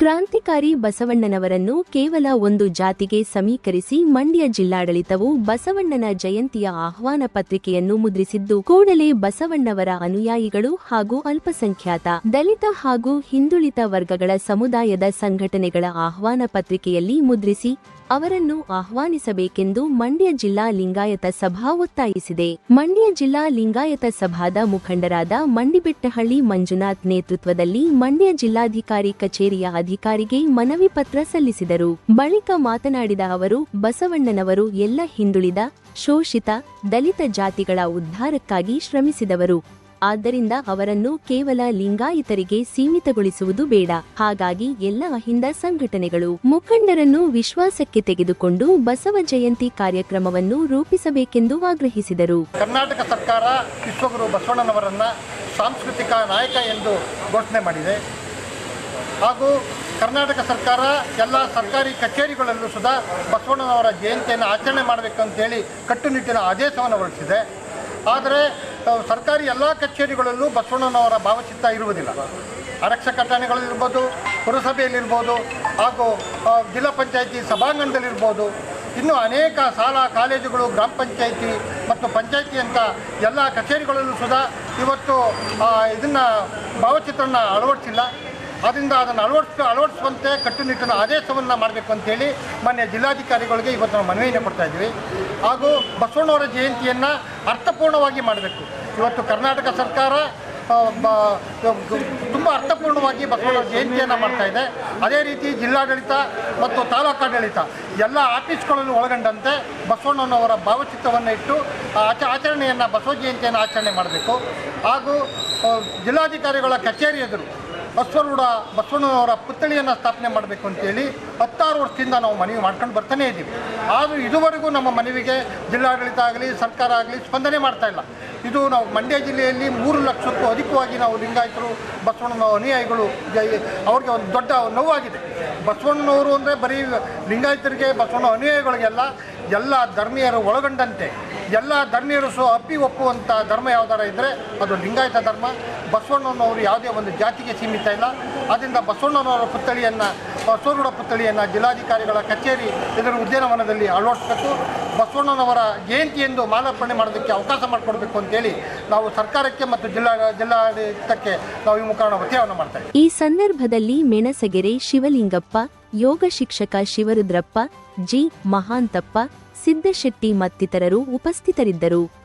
ಕ್ರಾಂತಿಕಾರಿ ಬಸವಣ್ಣನವರನ್ನು ಕೇವಲ ಒಂದು ಜಾತಿಗೆ ಸಮೀಕರಿಸಿ ಮಂಡ್ಯ ಜಿಲ್ಲಾಡಳಿತವು ಬಸವಣ್ಣನ ಜಯಂತಿಯ ಆಹ್ವಾನ ಪತ್ರಿಕೆಯನ್ನು ಮುದ್ರಿಸಿದ್ದು, ಕೂಡಲೇ ಬಸವಣ್ಣವರ ಅನುಯಾಯಿಗಳು ಹಾಗೂ ಅಲ್ಪಸಂಖ್ಯಾತ, ದಲಿತ ಹಾಗೂ ಹಿಂದುಳಿದ ವರ್ಗಗಳ ಸಮುದಾಯದ ಸಂಘಟನೆಗಳ ಆಹ್ವಾನ ಪತ್ರಿಕೆಯಲ್ಲಿ ಮುದ್ರಿಸಿ, ಅವರನ್ನು ಆಹ್ವಾನಿಸಬೇಕೆಂದು ಮಂಡ್ಯ ಜಿಲ್ಲಾ ಲಿಂಗಾಯತ ಸಭಾ ಒತ್ತಾಯಿಸಿದೆ. ಮಂಡ್ಯ ಜಿಲ್ಲಾ ಲಿಂಗಾಯತ ಸಭಾದ ಮುಖಂಡರಾದ ಮಂಡಿಬೆಟ್ಟಹಳ್ಳಿ ಮಂಜುನಾಥ್ ನೇತೃತ್ವದಲ್ಲಿ ಮಂಡ್ಯ ಜಿಲ್ಲಾಧಿಕಾರಿ ಕಚೇರಿಯ ಅಧಿಕಾರಿಗೆ ಮನವಿ ಪತ್ರ ಸಲ್ಲಿಸಿದರು. ಬಳಿಕ ಮಾತನಾಡಿದ ಅವರು, ಬಸವಣ್ಣನವರು ಎಲ್ಲ ಹಿಂದುಳಿದ, ಶೋಷಿತ, ದಲಿತ ಜಾತಿಗಳ ಉದ್ಧಾರಕ್ಕಾಗಿ ಶ್ರಮಿಸಿದವರು. ಆದ್ದರಿಂದ ಅವರನ್ನು ಕೇವಲ ಲಿಂಗಾಯತರಿಗೆ ಸೀಮಿತಗೊಳಿಸುವುದು ಬೇಡ. ಹಾಗಾಗಿ ಎಲ್ಲ ಅಹಿಂದ ಸಂಘಟನೆಗಳು ಮುಖಂಡರನ್ನು ವಿಶ್ವಾಸಕ್ಕೆ ತೆಗೆದುಕೊಂಡು ಬಸವ ಜಯಂತಿ ಕಾರ್ಯಕ್ರಮವನ್ನು ರೂಪಿಸಬೇಕೆಂದು ಆಗ್ರಹಿಸಿದರು. ಕರ್ನಾಟಕ ಸರ್ಕಾರ ವಿಶ್ವಗುರು ಬಸವಣ್ಣನವರನ್ನ ಸಾಂಸ್ಕೃತಿಕ ನಾಯಕ ಎಂದು ಘೋಷಣೆ ಮಾಡಿದೆ. ಹಾಗೂ ಕರ್ನಾಟಕ ಸರ್ಕಾರ ಎಲ್ಲ ಸರ್ಕಾರಿ ಕಚೇರಿಗಳಲ್ಲೂ ಸುದಾ ಬಸವಣ್ಣನವರ ಜಯಂತಿಯನ್ನು ಆಚರಣೆ ಮಾಡಬೇಕಂತೇಳಿ ಕಟ್ಟುನಿಟ್ಟಿನ ಆದೇಶವನ್ನು ಹೊರಡಿಸಿದೆ. ಆದರೆ ಸರ್ಕಾರಿ ಎಲ್ಲ ಕಚೇರಿಗಳಲ್ಲೂ ಬಸವಣ್ಣನವರ ಭಾವಚಿತ್ರ ಇರುವುದಿಲ್ಲ. ಆರಕ್ಷಕ ಠಾಣೆಗಳಲ್ಲಿರ್ಬೋದು, ಪುರಸಭೆಯಲ್ಲಿರ್ಬೋದು, ಹಾಗೂ ಜಿಲ್ಲಾ ಪಂಚಾಯಿತಿ ಸಭಾಂಗಣದಲ್ಲಿರ್ಬೋದು, ಇನ್ನು ಅನೇಕ ಶಾಲಾ, ಕಾಲೇಜುಗಳು, ಗ್ರಾಮ ಪಂಚಾಯಿತಿ ಮತ್ತು ಪಂಚಾಯಿತಿ ಅಂತ ಎಲ್ಲ ಕಚೇರಿಗಳಲ್ಲೂ ಸುದಾ ಇವತ್ತು ಇದನ್ನು ಭಾವಚಿತ್ರನ ಅಳವಡಿಸಿಲ್ಲ. ಆದ್ದರಿಂದ ಅದನ್ನು ಅಳವಡಿಸ, ಅಳವಡಿಸುವಂತೆ ಕಟ್ಟುನಿಟ್ಟಿನ ಆದೇಶವನ್ನು ಮಾಡಬೇಕು ಅಂತೇಳಿ ಮಾನ್ಯ ಜಿಲ್ಲಾಧಿಕಾರಿಗಳಿಗೆ ಇವತ್ತು ನಾವು ಮನವಿಯನ್ನು ಕೊಡ್ತಾ ಇದ್ದೀವಿ. ಹಾಗೂ ಬಸವಣ್ಣವರ ಜಯಂತಿಯನ್ನು ಅರ್ಥಪೂರ್ಣವಾಗಿ ಮಾಡಬೇಕು. ಇವತ್ತು ಕರ್ನಾಟಕ ಸರ್ಕಾರ ತುಂಬ ಅರ್ಥಪೂರ್ಣವಾಗಿ ಬಸವಣ್ಣವರ ಜಯಂತಿಯನ್ನು ಮಾಡ್ತಾ ಇದೆ. ಅದೇ ರೀತಿ ಜಿಲ್ಲಾಡಳಿತ ಮತ್ತು ತಾಲೂಕಾಡಳಿತ ಎಲ್ಲ ಆಫೀಸ್ಗಳನ್ನು ಒಳಗೊಂಡಂತೆ ಬಸವಣ್ಣನವರ ಭಾವಚಿತ್ರವನ್ನು ಇಟ್ಟು ಆಚ, ಆಚರಣೆಯನ್ನು ಬಸವ ಜಯಂತಿಯನ್ನು ಆಚರಣೆ ಮಾಡಬೇಕು. ಹಾಗೂ ಜಿಲ್ಲಾಧಿಕಾರಿಗಳ ಕಚೇರಿ ಎದುರು ಅಶ್ವರೂಢ ಬಸವಣ್ಣನವರ ಪುತ್ಥಳಿಯನ್ನು ಸ್ಥಾಪನೆ ಮಾಡಬೇಕು ಅಂತೇಳಿ ಹತ್ತಾರು ವರ್ಷದಿಂದ ನಾವು ಮನವಿ ಮಾಡ್ಕೊಂಡು ಬರ್ತಾನೇ ಇದ್ದೀವಿ. ಆದರೂ ಇದುವರೆಗೂ ನಮ್ಮ ಮನವಿಗೆ ಜಿಲ್ಲಾಡಳಿತ ಆಗಲಿ, ಸರ್ಕಾರ ಆಗಲಿ ಸ್ಪಂದನೆ ಮಾಡ್ತಾ ಇಲ್ಲ. ಇದು ನಾವು ಮಂಡ್ಯ ಜಿಲ್ಲೆಯಲ್ಲಿ ಮೂರು ಲಕ್ಷಕ್ಕೂ ಅಧಿಕವಾಗಿ ನಾವು ಲಿಂಗಾಯತರು ಬಸವಣ್ಣನ ಅನುಯಾಯಿಗಳು ಅವ್ರಿಗೆ ಒಂದು ದೊಡ್ಡ ನೋವಾಗಿದೆ. ಬಸವಣ್ಣನವರು ಅಂದರೆ ಬರೀ ಲಿಂಗಾಯತರಿಗೆ, ಬಸವಣ್ಣ ಅನುಯಾಯಿಗಳಿಗೆಲ್ಲ ಎಲ್ಲ ಧರ್ಮೀಯರು ಒಳಗೊಂಡಂತೆ. ಎಲ್ಲ ಧರ್ಮೀಯರು ಅಪ್ಪಿ ಒಪ್ಪುವಂಥ ಧರ್ಮ ಯಾವ್ದಾರ ಇದ್ದರೆ ಅದು ಲಿಂಗಾಯತ ಧರ್ಮ. ಬಸವಣ್ಣನವರು ಯಾವುದೇ ಒಂದು ಜಾತಿಗೆ ಸೀಮಿತ ಇಲ್ಲ. ಆದ್ದರಿಂದ ಬಸವಣ್ಣನವರ ಪುತ್ಥಳಿಯನ್ನು ಬಸವಗೌಡ ಪುತ್ಥಳಿಯನ್ನು ಜಿಲ್ಲಾಧಿಕಾರಿಗಳ ಕಚೇರಿ ಇದರ ಉದ್ಯಾನವನದಲ್ಲಿ ಅಳವಡಿಸಬೇಕು. ಬಸವಣ್ಣನವರ ಜಯಂತಿಯೆಂದು ಮಾಲಾರ್ಪಣೆ ಮಾಡೋದಕ್ಕೆ ಅವಕಾಶ ಮಾಡಿಕೊಡ್ಬೇಕು ಅಂತೇಳಿ ನಾವು ಸರ್ಕಾರಕ್ಕೆ ಮತ್ತು ಜಿಲ್ಲಾ, ಜಿಲ್ಲಾಡಳಿತಕ್ಕೆ ನಾವು ಈ ಮುಖಾಂತರ ಒತ್ತಾಯವನ್ನು ಮಾಡ್ತಾ ಈ ಸಂದರ್ಭದಲ್ಲಿ ಮೆಣಸಗೆರೆ ಶಿವಲಿಂಗಪ್ಪ, ಯೋಗ ಶಿಕ್ಷಕ ಶಿವರುದ್ರಪ್ಪ, ಜಿ ಮಹಾಂತಪ್ಪ ಸಿದ್ದಶೆಟ್ಟಿ ಮತ್ತಿತರರು ಉಪಸ್ಥಿತರಿದ್ದರು.